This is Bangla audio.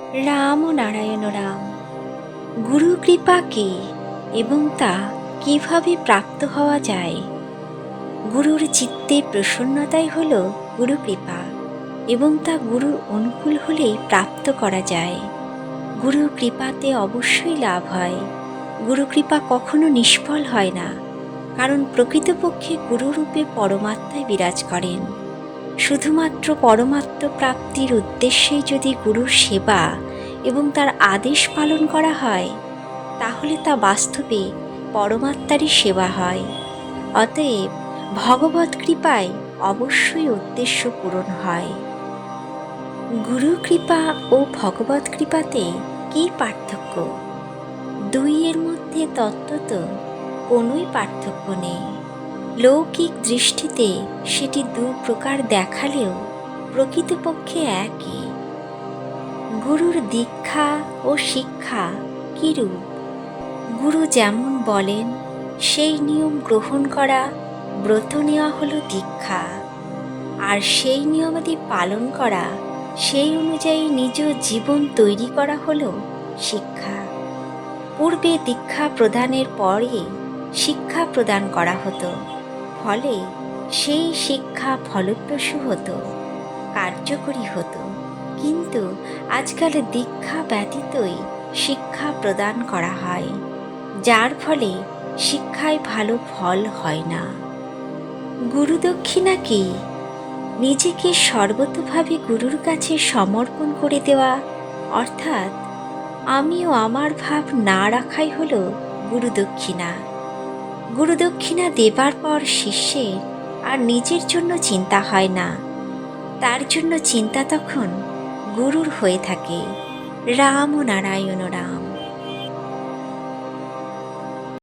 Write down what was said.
রাম নারায়ণ রাম। গুরু কৃপা কি এবং তা কীভাবে প্রাপ্ত হওয়া যায়? গুরুর চিত্তে প্রসন্নতাই হল গুরু কৃপা এবং তা গুরুর অনুকূল হলেই প্রাপ্ত করা যায়। গুরু কৃপাতে অবশ্যই লাভ হয়। গুরু কৃপা কখনো নিষ্ফল হয় না, কারণ প্রকৃতপক্ষে গুরুরূপে পরমাত্মায় বিরাজ করেন। শুধুমাত্র পরমাত্ম প্রাপ্তির উদ্দেশ্যেই যদি গুরুর সেবা এবং তার আদেশ পালন করা হয়, তাহলে তা বাস্তবে পরমাত্মারই সেবা হয়। অতএব ভগবত কৃপায় অবশ্যই উদ্দেশ্য পূরণ হয়। গুরু কৃপা ও ভগবত কৃপাতে কী পার্থক্য? দুইয়ের মধ্যে তত্ত্বত কোনোই পার্থক্য নেই। লৌকিক দৃষ্টিতে সেটি দু প্রকার দেখালেও প্রকৃতপক্ষে একই। গুরুর দীক্ষা ও শিক্ষা কিরূপ? গুরু যেমন বলেন, সেই নিয়ম গ্রহণ করা, ব্রত নেওয়া হলো দীক্ষা। আর সেই নিয়মাদি পালন করা, সেই অনুযায়ী নিজ জীবন তৈরি করা হলো শিক্ষা। পূর্বে দীক্ষা প্রদানের পরে শিক্ষা প্রদান করা হতো। ফলে সেই শিক্ষা ফলপ্রসূ হতো, কার্যকরী হতো। কিন্তু আজকাল দীক্ষা ব্যতীতই শিক্ষা প্রদান করা হয়, যার ফলে শিক্ষায় ভালো ফল হয় না। গুরুদক্ষিণা কি? নিজেকে সর্বতভাবে গুরুর কাছে সমর্পণ করে দেওয়া, অর্থাৎ আমিও আমার ভাব না রাখাই হলো গুরুদক্ষিণা গুরুদক্ষিণা দেবার পর শিষ্যের আর নিজের জন্য চিন্তা হয় না। তার জন্য চিন্তা তখন গুরুর হয়ে থাকে। রাম ও নারায়ণ রাম।